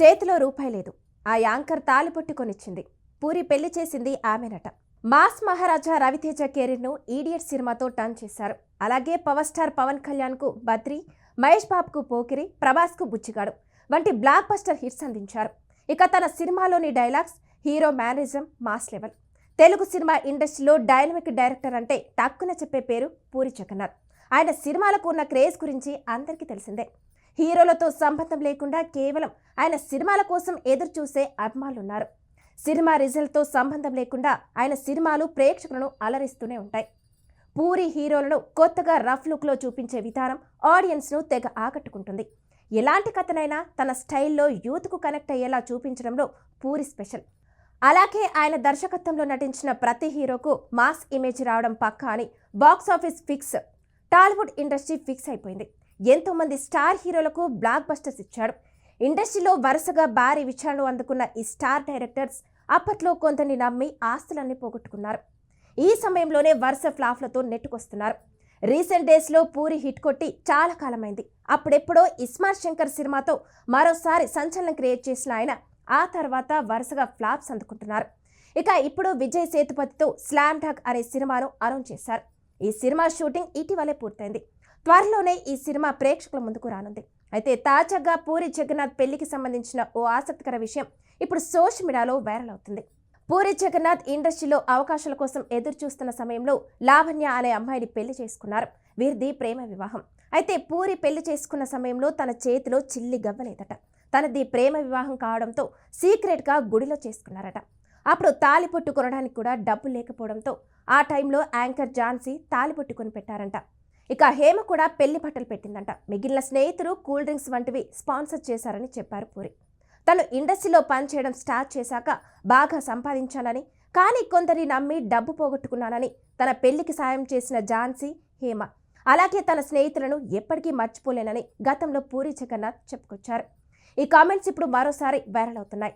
చేతిలో రూపాయి లేదు. ఆ యాంకర్ తాలిపొట్టి కొనిచ్చింది పూరి పెళ్ళి చేసింది ఆమెనట. మాస్ మహారాజా రవితేజ కెరీర్ను ఈడియట్ సినిమాతో టర్న్ చేశారు. అలాగే పవర్ స్టార్ పవన్ కళ్యాణ్కు బద్రి మహేష్ బాబుకు పోకిరి ప్రభాస్కు బుచ్చిగాడు వంటి బ్లాక్ బస్టర్ హిట్స్ అందించారు. ఇక తన సినిమాలోని dialogues hero mannerism mass level. Telugu cinema ఇండస్ట్రీలో డైనమిక్ డైరెక్టర్ అంటే టక్కున చెప్పే పేరు పూరి జగన్నాథ్. ఆయన సినిమాలకు ఉన్న క్రేజ్ గురించి అందరికీ తెలిసిందే. హీరోలతో సంబంధం లేకుండా కేవలం ఆయన సినిమాల కోసం ఎదురు చూసే అభిమానులున్నారు. సినిమా రిజల్ట్తో సంబంధం లేకుండా ఆయన సినిమాలు ప్రేక్షకులను అలరిస్తూనే ఉంటాయి. పూరి హీరోలను కొత్తగా రఫ్ లుక్లో చూపించే విధానం ఆడియన్స్ను తెగ ఆకట్టుకుంటుంది. ఎలాంటి కథనైనా తన స్టైల్లో యూత్కు కనెక్ట్ అయ్యేలా చూపించడంలో పూరి స్పెషల్. అలాగే ఆయన దర్శకత్వంలో నటించిన ప్రతి హీరోకు మాస్ ఇమేజ్ రావడం పక్కా అని box office fix Tollywood industry fix అయిపోయింది. ఎంతోమంది స్టార్ హీరోలకు బ్లాక్ బస్టర్స్ ఇచ్చాడు. ఇండస్ట్రీలో వరుసగా భారీ విచారణలు అందుకున్న ఈ స్టార్ డైరెక్టర్స్ అప్పట్లో కొంతని నమ్మి ఆస్తులన్నీ పోగొట్టుకున్నారు. ఈ సమయంలోనే వరుస ఫ్లాఫ్లతో నెట్టుకొస్తున్నారు. రీసెంట్ డేస్లో పూరి హిట్ కొట్టి చాలా కాలమైంది. అప్పుడెప్పుడో ఇస్మార్ట్ శంకర్ సినిమాతో మరోసారి సంచలనం క్రియేట్ చేసిన ఆయన ఆ తర్వాత వరుసగా ఫ్లాప్స్ అందుకుంటున్నారు. ఇక ఇప్పుడు విజయ్ సేతుపతితో స్లామ్ డాగ్ అనే సినిమాను అనౌన్స్ చేశారు. ఈ సినిమా షూటింగ్ ఇటీవలే పూర్తయింది. త్వరలోనే ఈ సినిమా ప్రేక్షకుల ముందుకు రానుంది. అయితే తాజాగా పూరి జగన్నాథ్ పెళ్ళికి సంబంధించిన ఓ ఆసక్తికర విషయం ఇప్పుడు సోషల్ మీడియాలో వైరల్ అవుతుంది. పూరి జగన్నాథ్ ఇండస్ట్రీలో అవకాశాల కోసం ఎదురు చూస్తున్న సమయంలో లావణ్య అనే అమ్మాయిని పెళ్ళి చేసుకున్నారు. వీరిది ప్రేమ వివాహం. అయితే పూరి పెళ్ళి చేసుకున్న సమయంలో తన చేతిలో చిల్లి గవ్వలేదట. తనది ప్రేమ వివాహం కావడంతో సీక్రెట్గా గుడిలో చేసుకున్నారట. అప్పుడు తాలిపొట్టు కొనడానికి కూడా డబ్బు లేకపోవడంతో ఆ టైంలో యాంకర్ ఝాన్సీ తాలిపొట్టు కొని పెట్టారంట. ఇక హేమ కూడా పెళ్ళి బట్టలు పెట్టిందంట. మిగిలిన స్నేహితులు కూల్ డ్రింక్స్ వంటివి స్పాన్సర్ చేశారని చెప్పారు పూరి. తను ఇండస్ట్రీలో పనిచేయడం స్టార్ట్ చేశాక బాగా సంపాదించానని కానీ కొందరి నమ్మి డబ్బు పోగొట్టుకున్నానని తన పెళ్ళికి సాయం చేసిన ఝాన్సీ హేమ. అలాగే తన స్నేహితులను ఎప్పటికీ మర్చిపోలేనని గతంలో పూరి జగన్నాథ్ చెప్పుకొచ్చారు. ఈ కామెంట్స్ ఇప్పుడు మరోసారి వైరల్ అవుతున్నాయి.